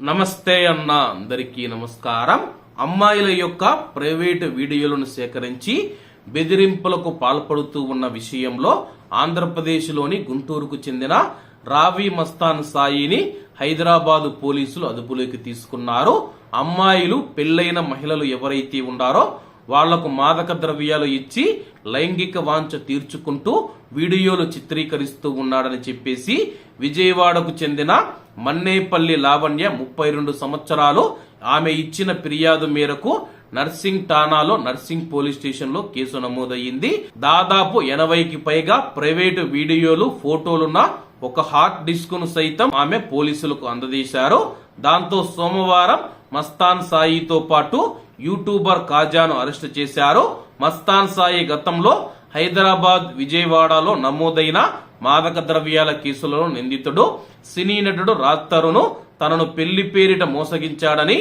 నమస్తే అన్న అందరికీ నమస్కారం. అమ్మాయిల యొక్క ప్రైవేటు వీడియోలను సేకరించి బెదిరింపులకు పాల్పడుతూ ఉన్న విషయంలో ఆంధ్రప్రదేశ్లోని గుంటూరుకు చెందిన రావి మస్తాన్ సాయిని హైదరాబాదు పోలీసులు అదుపులోకి తీసుకున్నారు. అమ్మాయిలు పెళ్ళైన మహిళలు ఎవరైతే ఉండారో వాళ్ళకు మాదక ద్రవ్యాలు ఇచ్చి లైంగిక వాంఛ తీర్చుకుంటూ వీడియోలు చిత్రీకరిస్తూ ఉన్నాడని చెప్పేసి విజయవాడకు చెందిన మన్నేపల్లి లావణ్య ముప్పై రెండు సంవత్సరాలు ఆమె ఇచ్చిన ఫిర్యాదు మేరకు నర్సింగ్ ఠానాలో నర్సింగ్ పోలీస్ స్టేషన్లో కేసు నమోదయ్యింది. దాదాపు ఎనభైకి పైగా ప్రైవేటు వీడియోలు ఫోటోలున్న ఒక హార్డ్ డిస్క్ను సైతం ఆమె పోలీసులకు అందజేశారు. దాంతో సోమవారం మస్తాన్ సాయితో పాటు యూట్యూబర్ కాజాను అరెస్టు చేశారు. మస్తాన్ సాయి గతంలో హైదరాబాద్ విజయవాడలో నమోదైన మాదక ద్రవ్యాల కేసులలో నిందితుడు సినీ నటుడు రాత్తరును తనను పెళ్ళి పేరిట మోసగించాడని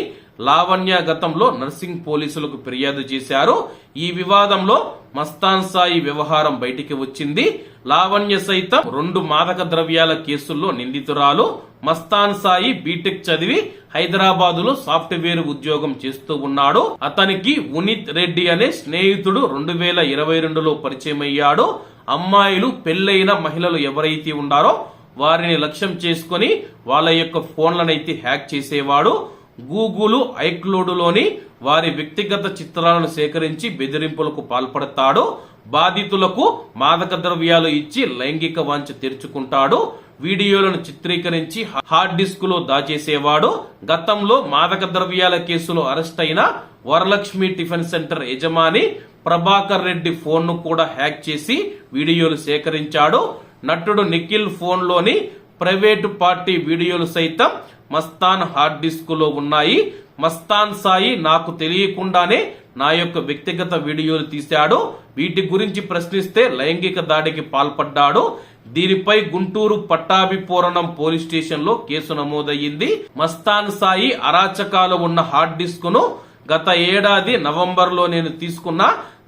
లావణ్య గతంలో నర్సింగ్ పోలీసులకు ఫిర్యాదు చేశారు. ఈ వివాదంలో మస్తాన్ సాయి వ్యవహారం బయటికి వచ్చింది. లావణ్య సైతం రెండు మాదక ద్రవ్యాల కేసుల్లో నిందితురాలు. మస్తాన్ సాయి బీటెక్ చదివి హైదరాబాదులో సాఫ్ట్వేర్ ఉద్యోగం చేస్తూ ఉన్నాడు. అతనికి ఉనిత్ రెడ్డి అనే స్నేహితుడు రెండు వేల ఇరవై రెండులో పరిచయం అయ్యాడు అమ్మాయిలు పెళ్ళైన మహిళలు ఎవరైతే ఉన్నారో వారిని లక్ష్యం చేసుకొని వాళ్ళ యొక్క ఫోన్లనైతే హ్యాక్ చేసేవాడు. గూగుల్ ఐక్లోడ్లోని వారి వ్యక్తిగత చిత్రాలను సేకరించి బెదిరింపులకు పాల్పడతాడు. బాధితులకు మాదక ద్రవ్యాలు ఇచ్చి లైంగిక వాంఛ తెరుచుకుంటాడు. వీడియోలను చిత్రీకరించి హార్డ్ డిస్క్లో దాచేసేవాడు. గతంలో మాదక ద్రవ్యాల కేసులో అరెస్ట్ అయిన వరలక్ష్మి టిఫిన్ సెంటర్ యజమాని ప్రభాకర్ రెడ్డి ఫోన్ను కూడా హ్యాక్ చేసి వీడియోలు సేకరించాడు. నటుడు నిఖిల్ ఫోన్లోని ప్రైవేటు పార్టీ వీడియోలు సైతం మస్తాన్ హార్డ్ డిస్క్లో ఉన్నాయి. మస్తాన్ సాయి నాకు తెలియకుండానే నా యొక్క వ్యక్తిగత వీడియోలు తీశాడు. వీటి గురించి ప్రశ్నిస్తే లైంగిక దాడికి పాల్పడ్డాడు. దీనిపై గుంటూరు పట్టాభిపూరణం పోలీస్ స్టేషన్లో కేసు నమోదయ్యింది. మస్తాన్ సాయి అరాచకాలు ఉన్న హార్డ్ డిస్క్ను గత ఏడాది నవంబర్లో నేను తీసుకున్న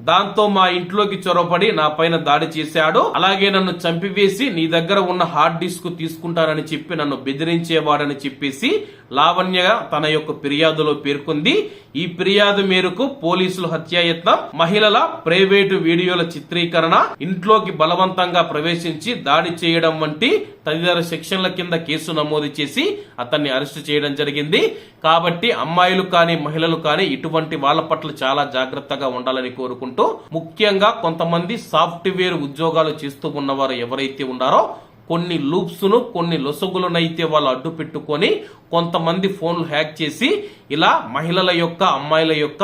దాంతో మా ఇంట్లోకి చొరవపడి నా పైన దాడి చేశాడు. అలాగే నన్ను చంపివేసి నీ దగ్గర ఉన్న హార్డ్ డిస్క్ తీసుకుంటానని చెప్పి నన్ను బెదిరించేవాడని చెప్పేసి లావణ్య తన యొక్క ఫిర్యాదులో పేర్కొంది. ఈ ఫిర్యాదు మేరకు పోలీసులు హత్యాయత్నం మహిళల ప్రైవేటు వీడియోల చిత్రీకరణ ఇంట్లోకి బలవంతంగా ప్రవేశించి దాడి చేయడం వంటి తదితర సెక్షన్ల కింద కేసు నమోదు చేసి అతన్ని అరెస్టు చేయడం జరిగింది. కాబట్టి అమ్మాయిలు కానీ మహిళలు కానీ ఇటువంటి వాళ్ళ పట్ల చాలా జాగ్రత్తగా ఉండాలని కోరుకుంటూ ముఖ్యంగా కొంతమంది సాఫ్ట్వేర్ ఉద్యోగాలు చేస్తూ ఉన్నవారు ఎవరైతే ఉన్నారో కొన్ని లూప్స్ను కొన్ని లొసగులనైతే వాళ్ళు అడ్డు పెట్టుకొని కొంతమంది ఫోన్లు హ్యాక్ చేసి ఇలా మహిళల యొక్క అమ్మాయిల యొక్క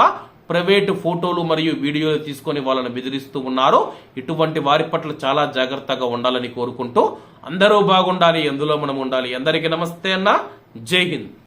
ప్రైవేట్ ఫోటోలు మరియు వీడియోలు తీసుకొని వాళ్ళని బెదిరిస్తూ ఉన్నారు. ఇటువంటి వారి పట్ల చాలా జాగ్రత్తగా ఉండాలని కోరుకుంటూ అందరూ బాగుండాలి ఎందులో మనం ఉండాలి. అందరికీ నమస్తే అన్న. జై హింద్.